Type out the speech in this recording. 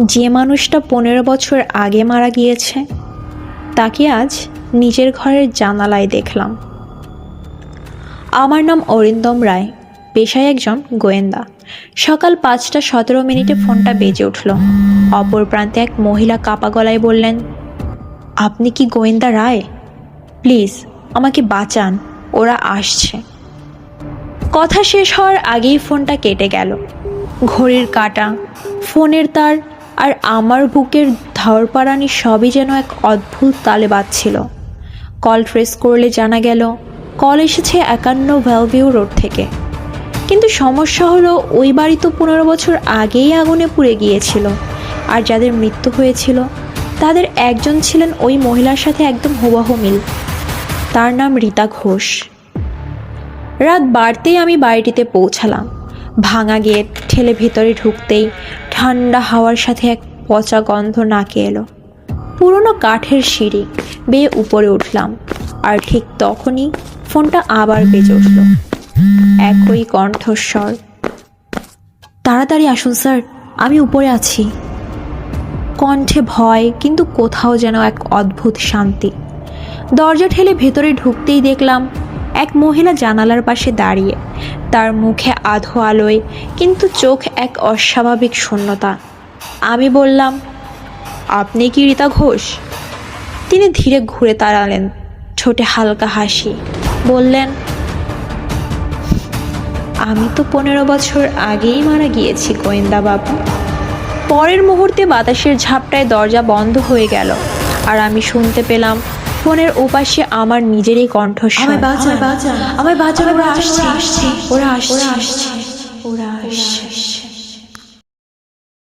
যে মানুষটা পনেরো বছর আগে মারা গিয়েছে, তাকে আজ নিজের ঘরের জানালায় দেখলাম। আমার নাম অরিন্দম রায়, পেশায় একজন গোয়েন্দা। সকাল পাঁচটা সতেরো মিনিটে ফোনটা বেজে উঠল। অপর প্রান্তে এক মহিলা কাপা গলায় বললেন, আপনি কি গোয়েন্দা রায়? প্লিজ, আমাকে বাঁচান, ওরা আসছে। কথা শেষ হওয়ার আগেই ফোনটা কেটে গেল। ঘড়ির কাঁটা, ফোনের তার আর আমার বুকের ধরপাড়ানি সবই যেন এক অদ্ভুত তালে বাজছিল। কল ট্রেস করলে জানা গেল, কল এসেছে একান্ন ভ্যালভিউ রোড থেকে। কিন্তু সমস্যা হলো, ওই বাড়ি তো পনেরো বছর আগেই আগুনে পুড়ে গিয়েছিল। আর যাদের মৃত্যু হয়েছিল, তাদের একজন ছিলেন ওই মহিলার সাথে একদম হুবাহু মিল। তার নাম রীতা ঘোষ। রাত বাড়তেই আমি বাড়িটিতে পৌঁছালাম। ভাঙা গেট, ঠেলে ভেতরে ঢুকতেই ঠান্ডা হাওয়ার সাথে এক পচা গন্ধ নাকে এলো। পুরনো কাঠের সিঁড়ি বেয়ে উপরে উঠলাম, আর ঠিক তখনই ফোনটা আবার বেজে উঠল। একই কণ্ঠস্বর, তাড়াতাড়ি আসুন স্যার, আমি উপরে আছি। কণ্ঠে ভয়, কিন্তু কোথাও যেন এক অদ্ভুত শান্তি। দরজা ঠেলে ভেতরে ঢুকতেই দেখলাম এক মহিলা জানালার পাশে দাঁড়িয়ে। তার মুখে আধো আলোয়, কিন্তু চোখ এক অস্বাভাবিক শূন্যতা। আমি বললাম, আপনি কি রীতা ঘোষ? তিনি ধীরে ঘুরে তাড়ালেন ছোটে হালকা হাসি। বললেন, আমি তো পনেরো বছর আগেই মারা গিয়েছি, গোয়েন্দা বাবু। পরের মুহূর্তে বাতাসের ঝাপটায় দরজা বন্ধ হয়ে গেল, আর আমি শুনতে পেলাম ফোনের ওপাশে আমার নিজেরই কণ্ঠস্বর। আমায় বাঁচা আমায় ওরা আসছে আসছে ওরা আসছে ওরা আসছে। ওরা আসছে।